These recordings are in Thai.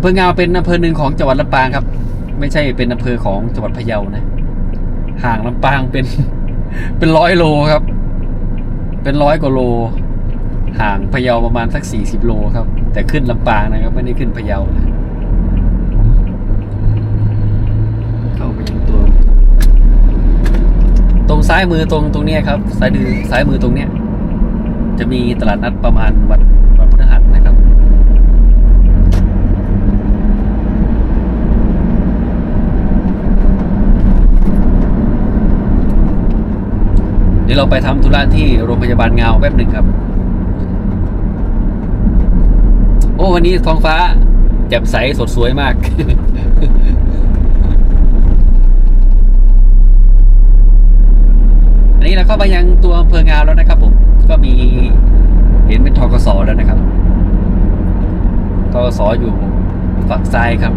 อำเภองาวเป็นอำเภอหนึ่งของจังหวัดลำปางครับ ไม่ใช่เป็นอำเภอของจังหวัดพะเยานะ ห่างลำปางเป็น เป็นร้อยโลครับ เป็นร้อยกว่าโล ห่างพะเยาประมาณสักสี่สิบโลครับ แต่ขึ้นลำปางนะครับไม่ได้ขึ้นพะเยานะเข้าไปยังตัว ตรงซ้ายมือตรงตรงเนี้ยครับซ้ายดือซ้ายมือตรงเนี้ย จะมีตลาดนัดประมาณวันวันพฤหัสนะครับ เดี๋ยวเราไปทำธุระที่โรงพยาบาลเงาแป๊บหนึ่งครับ โอ้วันนี้ท้องฟ้าแจ่มใสสดสวยมากอันนี้เราเข้ามายังตัวอำเภองาวแล้วนะครับผม ก็มีเห็นเป็นทกสแล้วนะครับทกสอยู่ฝั่งซ้ายครับ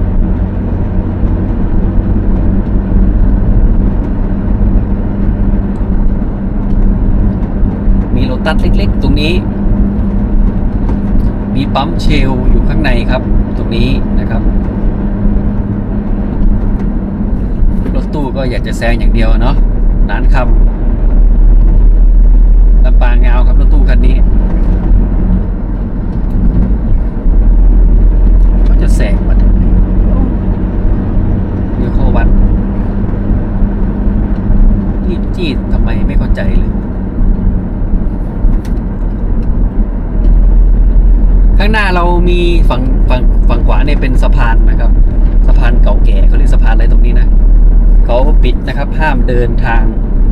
มีโล ตัสเล็กๆ ตรงนี้ มีปั๊มเชลอยู่ข้างในครับ ตรงนี้นะครับ รถตู้ก็อยากจะแซงอย่างเดียวเนาะนานคำลำปางเงาครับรถตู้คันนี้เขาจะแซงมาทำไมเดี๋ยวเข้าวัดรีบจี้ทำไมไม่เข้าใจเลย ข้างหน้า เรามีฝั่งฝั่งฝั่งขวาเนี่ยเป็นสะพานนะครับ สะพานเก่าแก่เขาเรียกสะพานอะไรตรงนี้นะเขาปิดนะครับ ห้ามเดินทาง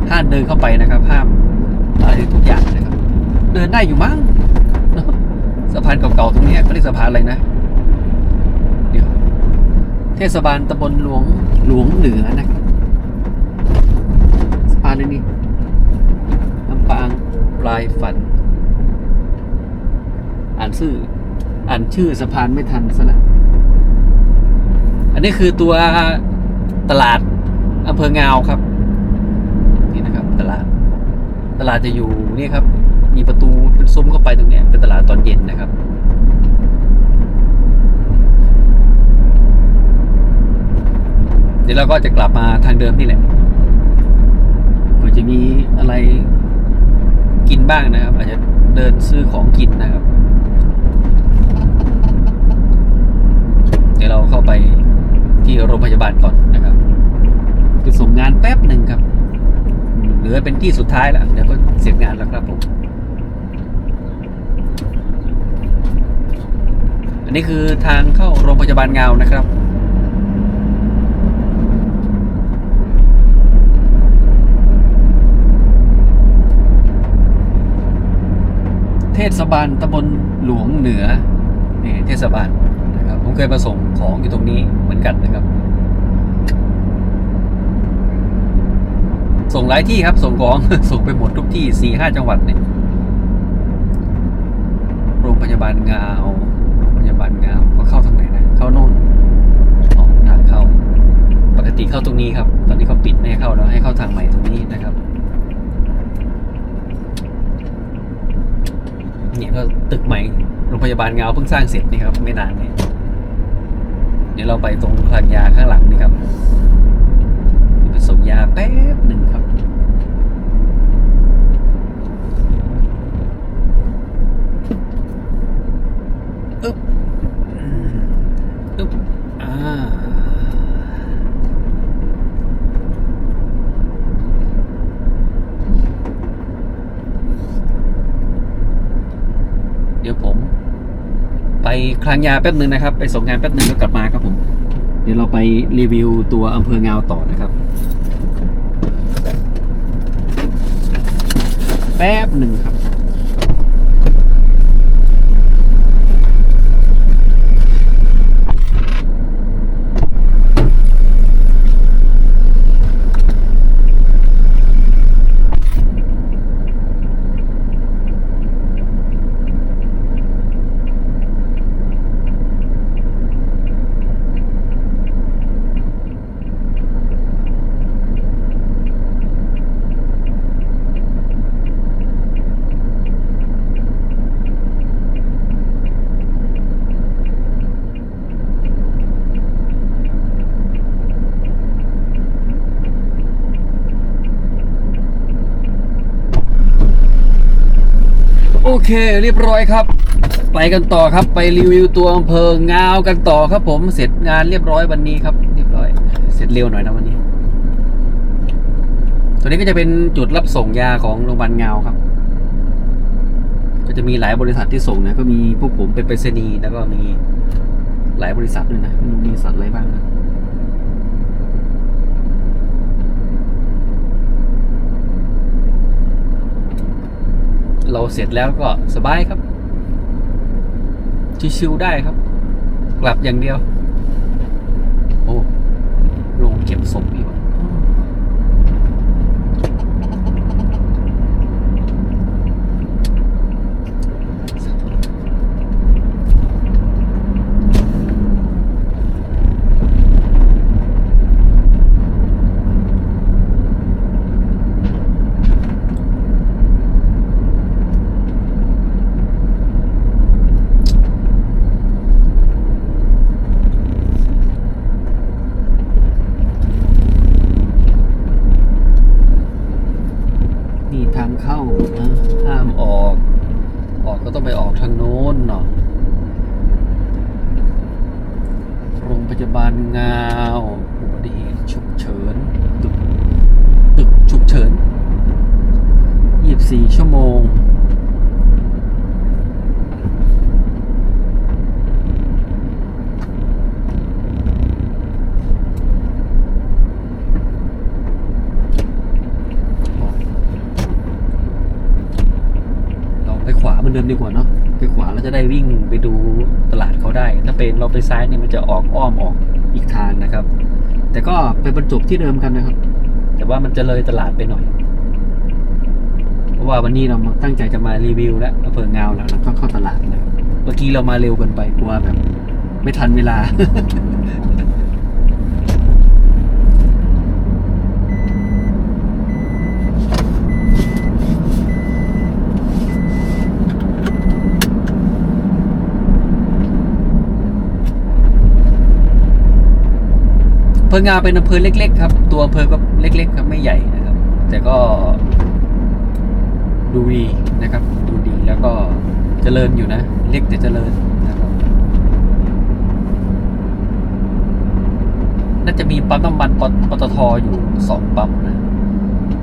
ห้ามเดินเข้าไปนะครับ ห้ามอะไรทุกอย่างนะครับ เดินได้อยู่มั้งสะพานเก่าๆตรงนี้เขาเรียกสะพานอะไรนะเดี๋ยวเทศบาลตำบลหลวงหลวงเหนือนะครับสะพานนี่ลำปางปลายฝัน อ่านชื่อ อ่านชื่อสะพานไม่ทันซะล้วอันนี้คือตัวตลาดอำเภองาวครับ นี่นะครับ ตลาด ตลาดจะอยู่นี่ครับ มีประตูเป็นซุ้มเข้าไปตรงนี้เป็นตลาดตอนเย็นนะครับเดี๋ยวเราก็จะกลับมาทางเดิมนี่แหละก็จะมีอะไรกินบ้างนะครับ อาจจะเดินซื้อของกินนะครับ เดี๋ยวเราเข้าไปที่โรงพยาบาลก่อนนะครับไปส่งงานแป๊บหนึ่งครับ เหลือเป็นที่สุดท้ายแล้วเดี๋ยวก็เสร็จงานแล้วครับผมอันนี้คือทางเข้าโรงพยาบาลเงานะครับเทศบาลตำบลหลวงเหนือนี่เทศบาล ผมเคยมาส่งของอยู่ตรงนี้เหมือนกันนะครับ ส่งหลายที่ครับ ส่งของ ส่งไปหมดทุกที่สี่ห้าจังหวัดเนี่ย โรงพยาบาลงาวโรงพยาบาลงาวเขาเข้าทางไหนนะ เข้าโน่นอ๋อทางเข้า ปกติเข้าตรงนี้ครับ ตอนนี้เขาปิดไม่ให้เข้าแล้วให้เข้าทางใหม่ตรงนี้นะครับเนี่ยก็ตึกใหม่โรงพยาบาลงาวเพิ่งสร้างเสร็จนี่ครับ ไม่นานนี่ เดี๋ยวเราไปตรงคลังยาข้างหลังนี่ครับไปส่งยาแป๊บหนึ่งครับอึ๊บอึ๊บอ่า เดี๋ยวผม ไป คลังยาแป๊บหนึ่งนะครับ ไปส่งงานแป๊บหนึ่งแล้วกลับมาครับผม เดี๋ยวเราไปรีวิวตัวอำเภองาวต่อนะครับ แป๊บหนึ่งครับ โอเคเรียบร้อยครับ ไปกันต่อครับไปรีวิวตัวอำเภองาวกันต่อครับผมเสร็จงานเรียบร้อยวันนี้ครับ เรียบร้อย เสร็จเร็วหน่อยนะวันนี้ ตัวนี้ก็จะเป็นจุดรับส่งยาของโรงพยาบาลงาวครับ ก็จะมีหลายบริษัทที่ส่งนะก็มีพวกผมเป็นไปรษณีย์แล้วก็มีหลายบริษัทด้วยนะมีบริษัทอะไรบ้างนะ เราเสร็จแล้วก็สบายครับ ชิวๆได้ครับ กลับอย่างเดียว โอ้ลงเก็บศพอีกว่าง เข้าห้ามออก ออกก็ต้องไปออกทางโน้นเนาะโรงพยาบาลงาวอุบัติเหตุฉุกเฉินตึกตึกฉุกเฉิน 24 ชั่วโมง เราไปขวาเหมือนเดิมดีกว่าเนาะไปขวาเราจะ ไปดูตลาดเขาได้ ถ้าเป็นเราไปซ้ายนี่มันจะออกอ้อมออกอีกทางนะครับ แต่ก็ไปบรรจบที่เดิมกันนะครับ แต่ว่ามันจะเลยตลาดไปหน่อย เพราะว่าวันนี้เราตั้งใจจะมารีวิวและอำเภองาแล้วแล้วก็เข้าตลาดนะเมื่อกี้เรามาเร็วเกินไปกลัวแบบ ไม่ทันเวลา ภองาเป็นอำเภอเล็ก ๆ ครับ ตัวอำเภอก็เล็ก ๆ ครับไม่ใหญ่นะครับ แต่ก็ดูดีนะครับ ดูดีแล้วก็เจริญอยู่นะ เล็กแต่เจริญนะครับน่าจะมีปั๊มน้ำมันปตปตทอยู่สองปั๊มนะ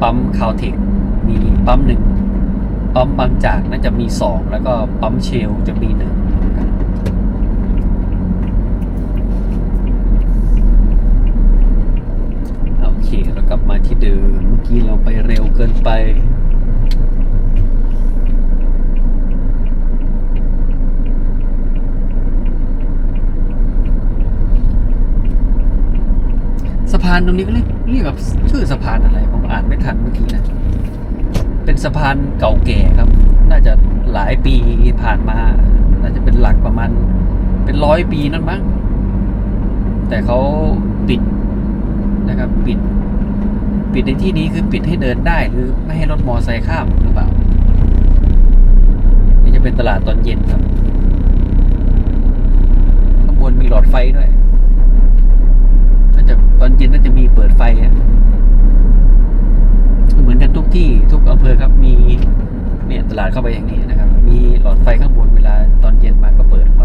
ปั๊มคาวเทคมีปั๊มหนึ่งปั๊มบางจากน่าจะมีสองแล้วก็ปั๊มเชลจะมีหนึ่งนะครับ โอเคเรากลับมา ที่เดิมเมื่อกี้เราไปเร็วเกินไปสะพานตรงนี้ก็เรียกเรียกแบบชื่อสะพานอะไรผมอ่านไม่ทันเมื่อกี้นะ เป็นสะพานเก่าแก่ครับ น่าจะหลายปีผ่านมา น่าจะเป็นหลักประมาณ เป็นร้อยปีนั่นมั้งแต่เขาปิดนะครับ ปิด ปิดในที่นี้คือปิดให้เดินได้หรือไม่ให้รถมอไซค์ข้ามหรือเปล่า นี่จะเป็นตลาดตอนเย็นครับ ข้างบนมีหลอดไฟด้วยน่าจะตอนเย็นน่าจะมีเปิดไฟอะเหมือนกันทุกที่ทุกอำเภอครับมีเนี่ยตลาดเข้าไปอย่างนี้นะครับ มีหลอดไฟข้างบนเวลาตอนเย็นมาก็เปิดไฟ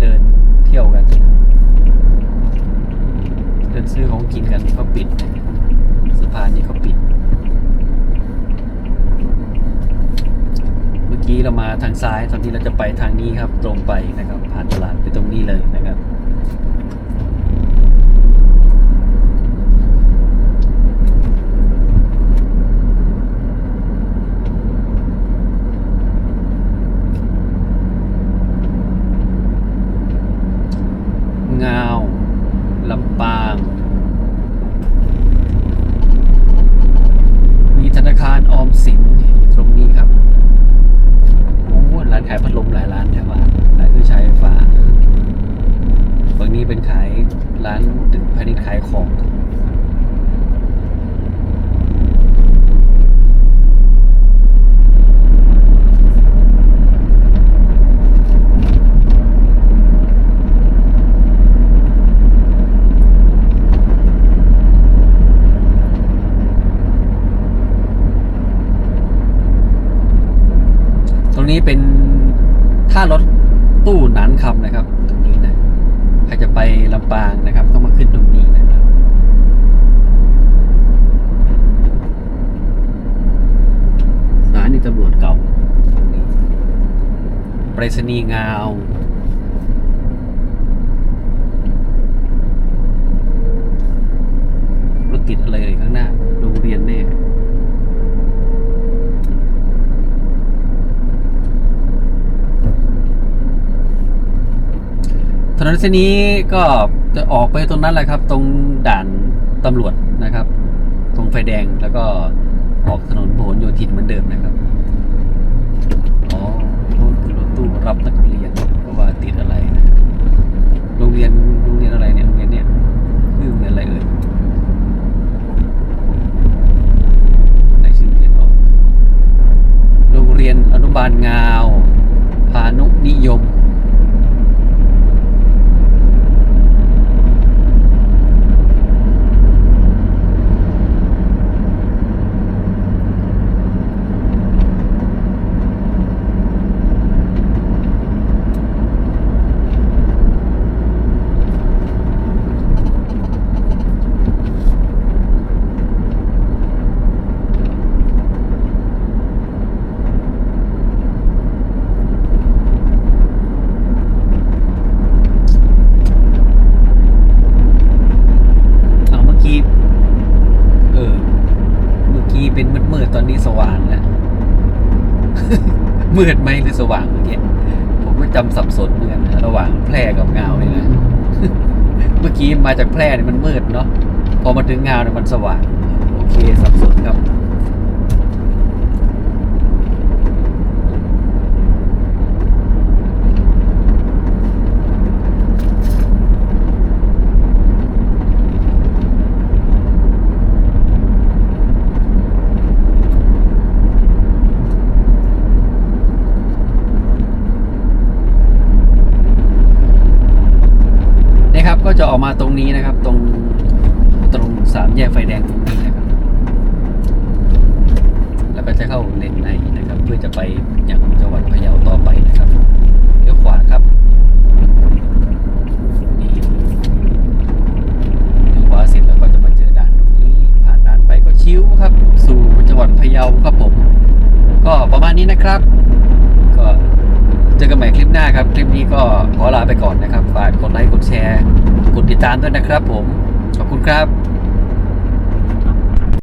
เดินเที่ยวกัน เดินซื้อของกินกันเขาปิดสะพานนี้เขาปิด เมื่อกี้เรามาทาง ซ้าย ตอนนี้เราจะไปทางนี้ครับ ตรงไปนะครับ ผ่านตลาดไปตรงนี้เลยนะครับ นี้เป็นท่ารถตู้หนานคำนะครับตรงนี้นะใครจะไปลำปางนะครับ ต้องมาขึ้นตรงนี้นะครับสถานีตำรวจเก่าตรงนี้ไปรษณีย์งาวรถติดอะไรข้างหน้าโรงเรียนแน่ ถ นนเส้นนี้ก็จะออกไปตรงนั้นแหละครับ ตรงด่านตำรวจนะครับ ตรงไฟแดงแล้วก็ออกถนนพหลโยธินเหมือนเดิมนะครับอ๋อรถคือรถตู้รับนักเรียนเพราะว่าติดอะไรนะโรงเรียนโรงเรียนอะไรเนี่ยโรงเรียนเนี่ยคือโรงเรียนอะไรเอ่ยได้ชื่อเรียนออกโรงเรียนอนุบาลงาว พานุนิยม เอาเมื่อกี้ เออ เมื่อกี้เป็นมืดๆ ตอนนี้สว่างแล้วมืดไหมหรือสว่างเมื่อกี้ผมก็จำสับสนเหมือนกันระหว่างแพร่กับเงาเลยนะเมื่อกี้มาจากแพร่เนี่ยมันมืดเนาะพอมาถึงเงาเนี่ยมันสว่าง โอเคสับสนครับ ออกมาตรงนี้นะครับ ตรงตรงสามแยกไฟแดงตรงนี้นะครับ แล้วก็จะเข้าเลนในนะครับ เพื่อจะไปยังจังหวัดพะเยาต่อไปนะครับเลี้ยวขวาครับนี่เลี้ยวขวาเสร็จแล้วก็จะมาเจอด่านตรงนี้ ผ่านด่านไปก็ชิวครับ สู่จังหวัดพะเยาครับผม ก็ประมาณนี้นะครับ ก็เจอกันใหม่คลิปหน้าครับ คลิปนี้ก็ขอลาไปก่อนนะครับ ฝากกดไลค์ กดแชร์ กดติดตามด้วยนะครับผม ขอบคุณครับ